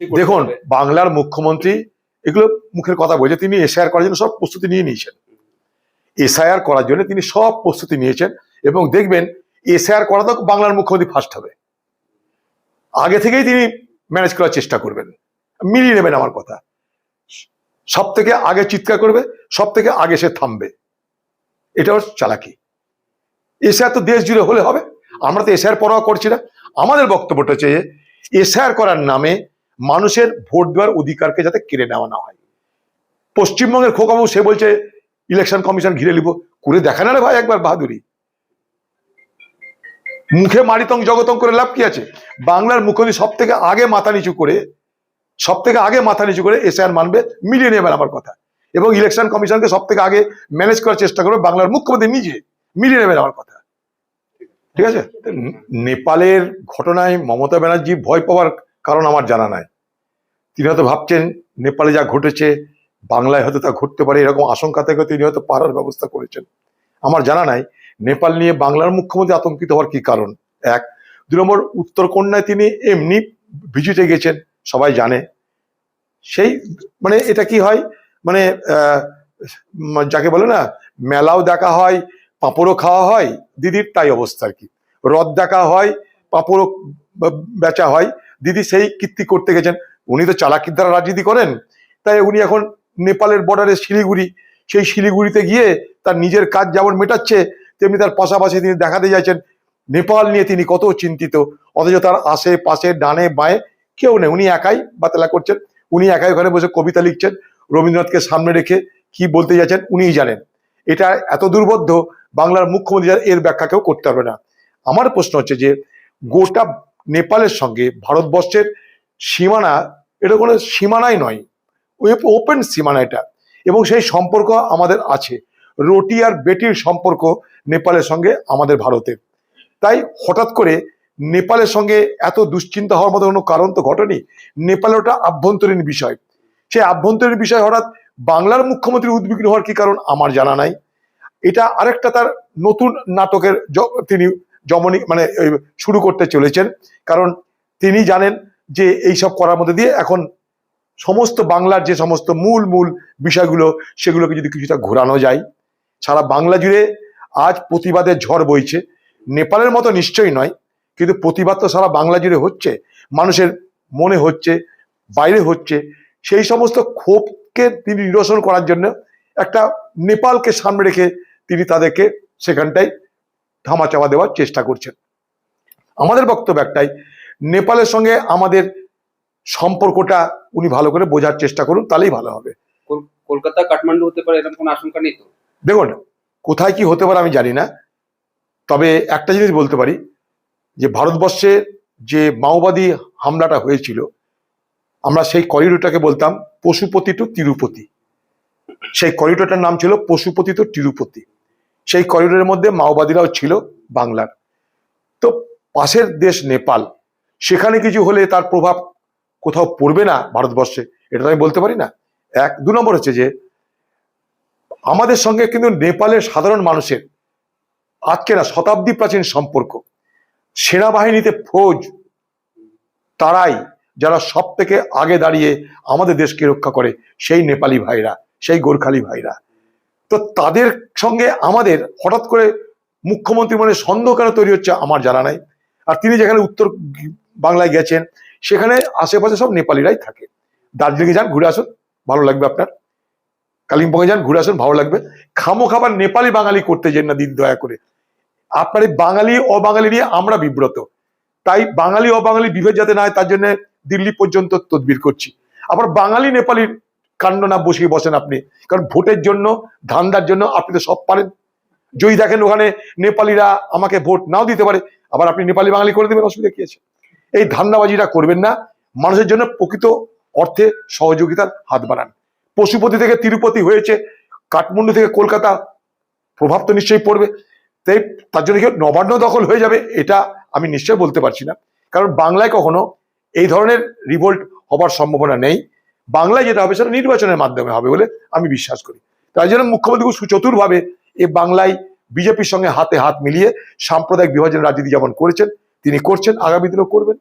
দেখুন বাংলার মুখ্যমন্ত্রী এগুলো মুখের কথা বলছে তিনি এসআইআর করার জন্য সব প্রস্তুতি নিয়ে নিয়েছেন। এসআইআর করার জন্য তিনি সব প্রস্তুতি নিয়েছেন এবং দেখবেন এসআইআর করা তো বাংলার মুখ্যমন্ত্রী ফার্স্ট হবে। আগে থেকেই তিনি ম্যানেজ করার চেষ্টা করবেন। মিলিয়ে নেবেন আমার কথা। সব থেকে আগে চিৎকার করবে সব থেকে আগে সে থামবে। এটা ওর চালাকি। এসআইআর তো দেশ জুড়ে হলে হবে। আমরা তো এসআইআর পরোয়া করছি না। আমাদের বক্তব্যটা হচ্ছে এসআইআর করার নামে মানুষের ভোট দেওয়ার অধিকারকে যাতে কেড়ে নেওয়া না হয়। পশ্চিমবঙ্গের খোকাবু সে বলছে, ইলেকশন কমিশন ঘিরে নিব। করে দেখা না রে ভাই একবার বাহাদুরি। মুখে মারিতং, জগতং করে লাভ কি আছে? বাংলার মুখ্যমন্ত্রী সব থেকে আগে মাথা নিচু করে সব থেকে আগে মাথা নিচু করে এসআইআর মানবে, মিলিয়ে নেবেন আমার কথা। এবং ইলেকশন কমিশনকে সব থেকে আগে ম্যানেজ করার চেষ্টা করবে বাংলার মুখ্যমন্ত্রী নিজে, মিলিয়ে নেবেন আমার কথা। ঠিক আছে? নেপালের ঘটনায় মমতা ব্যানার্জি ভয় পাওয়ার কারণ আমার জানা নাই। তিনি হয়তো ভাবছেন নেপালে যা ঘটেছে, বাংলায় হয়তো তা ঘটতে পারে, এরকম আশঙ্কা থেকে তিনি হয়তো পাড়ার ব্যবস্থা করেছেন। আমার জানা নাই, নেপাল নিয়ে বাংলার মুখ্যমন্ত্রী আতঙ্কিত হওয়ার কি কারণ? এক দুই নম্বর, উত্তরকন্যায় তিনি এমনি ভিজিটে গেছেন, সবাই জানে। সেই মানে এটা কি হয়? মানে যাকে বলে না, মেলাও দেখা হয়, পাঁপড়ও খাওয়া হয়, দিদির তাই অবস্থা আর কি। রথ দেখা হয় পাঁপড়ও বেচা হয়। দিদি সেই কীর্তি করতে গেছেন। উনি তো চালাকির দ্বারা রাজনীতি করেন। তাই উনি এখন নেপালের বর্ডারে শিলিগুড়ি। সেই শিলিগুড়িতে গিয়ে তার নিজের কাজ যেমন মেটাচ্ছে, তেমনি তার পাশাপাশি তিনি দেখাতে যাচ্ছেন নেপাল নিয়ে তিনি কত চিন্তিত। অথচ তার আশেপাশে ডানে বাঁয়ে কেউ নেই। উনি একাই বাতলা করছেন। উনি একাই ওখানে বসে কবিতা লিখছেন। রবীন্দ্রনাথকে সামনে রেখে কি বলতে যাচ্ছেন উনিই জানেন। এটা এত দুর্বোধ্য, বাংলার মুখ্যমন্ত্রী এর ব্যাখ্যা কেউ করতে পারবে না। আমার প্রশ্ন হচ্ছে যে গোটা নেপালের সঙ্গে, ভারতবর্ষের সীমানা, এটা কোনো সীমানাই নয়। ওপেন সীমানা এটা। এবং সেই সম্পর্ক আমাদের আছে। রুটি আর বেটির সম্পর্ক নেপালের সঙ্গে, আমাদের ভারতের। তাই হঠাৎ করে নেপালের সঙ্গে এত দুশ্চিন্তা হওয়ার মতো কোনো কারণ তো ঘটেনি? নেপালের ওটা আভ্যন্তরীণ বিষয়। সেই আভ্যন্তরীণ বিষয় হঠাৎ বাংলার মুখ্যমন্ত্রী উদ্বিগ্ন হওয়ার কি কারণ আমার জানা নাই। এটা আরেকটা তার নতুন নাটকের তিনি জমনি মানে শুরু করতে চলেছেন। কারণ তিনি জানেন যে এই সব করার মধ্যে দিয়ে এখন সমস্ত বাংলার যে সমস্ত মূল মূল বিষয়গুলো, সেগুলোকে যদি কিছুটা ঘোরানো যায়, সারা বাংলা জুড়ে আজ প্রতিবাদের ঝড় বইছে। নেপালের মতো নিশ্চয়ই নয়, কিন্তু প্রতিবাদ তো সারা বাংলা জুড়ে হচ্ছে, মানুষের মনে হচ্ছে, বাইরে হচ্ছে। সেই সমস্ত ক্ষোভকে তিনি নিরসন করার জন্য একটা নেপালকে সামনে রেখে তিনি তাদেরকে সেখানটায় ধামাচাপা দেওয়ার চেষ্টা করছেন। আমাদের বক্তব্য একটাই নেপালের সঙ্গে আমাদের সম্পর্কটা উনি ভালো করে বোঝার চেষ্টা করুন তাহলেই ভালো হবে। কল- কলকাতা কাঠমান্ডু হতে পারে এরকম কোনো আশঙ্কা নেই তো? দেখুন কোথায় কি হতে পারে আমি জানি না তবে একটা জিনিস বলতে পারি যে ভারতবর্ষে যে মাওবাদী হামলাটা হয়েছিল আমরা সেই করিডোরটাকে বলতাম পশুপতি টু তিরুপতি। সেই করিডোরটার নাম ছিল পশুপতি টু তিরুপতি। সেই করিডোরের মধ্যে মাওবাদীরাও ছিল বাংলার। তো পাশের দেশ নেপাল, সেখানে কিছু হলে তার প্রভাব কোথাও পড়বে না ভারতবর্ষে, এটা আমি বলতে পারি না। এক, দু নম্বর হচ্ছে যে, আমাদের সঙ্গে কিন্তু নেপালের সাধারণ মানুষের আজকে না শতাব্দী প্রাচীন সম্পর্ক। সেনাবাহিনীতে ফৌজ, তারাই যারা সব থেকে আগে দাঁড়িয়ে আমাদের দেশকে রক্ষা করে, সেই নেপালি ভাইরা, সেই গোর্খালি ভাইরা। তো তাদের সঙ্গে আমাদের হঠাৎ করে মুখ্যমন্ত্রী মনে সন্দেহ কেন তৈরি হচ্ছে আমার জানা নাই। আর তিনি যেখানে উত্তর বাংলায় গেছেন, সেখানে আশেপাশে সব নেপালিরাই থাকে। দার্জিলিংয়ে যান, ঘুরে আসুন, ভালো লাগবে আপনার। কালিম্পংয়ে যান, ঘুরে আসুন, ভালো লাগবে। খামো খাবার নেপালি বাঙালি করতে যেন না দিন দয়া করে। আপনার এই বাঙালি, অবাঙালি নিয়ে আমরা বিব্রত। তাই বাঙালি, অবাঙালি বিভেদ যাতে না হয় তার জন্য দিল্লি পর্যন্ত তদবির করছি। আবার বাঙালি নেপালির কাণ্ড না বসিয়ে বসেন আপনি। কারণ ভোটের জন্য, ধান্দার জন্য আপনি তো সব পারেন। যদি দেখেন ওখানে নেপালিরা আমাকে ভোট নাও দিতে পারে, আবার আপনি নেপালি বাঙালি করে দেবেন, অসুবিধা কি আছে? এই ধান্দাবাজিটা করবেন না। মানুষের জন্য প্রকৃত অর্থে সহযোগিতার হাত বাড়ান। পশুপতি থেকে তিরুপতি হয়েছে, কাঠমান্ডু থেকে কলকাতা, প্রভাব তো নিশ্চয়ই পড়বে। তাই তার জন্য কি নবান্ন দখল হয়ে যাবে, এটা আমি নিশ্চয় বলতে পারছি না। কারণ বাংলায় কখনো এই ধরনের রিভোল্ট হবার সম্ভাবনা নেই। বাংলায় যেটা হবে সেটা নির্বাচনের মাধ্যমে হবে বলে আমি বিশ্বাস করি। তাই জন্য মুখ্যমন্ত্রী খুব সুচতুরভাবে এ বাংলায় বিজেপির সঙ্গে হাতে হাত মিলিয়ে সাম্প্রদায়িক বিভাজন রাজনীতি যেমন করেছেন, তিনি করছেন, আগামী দিনেও করবেন।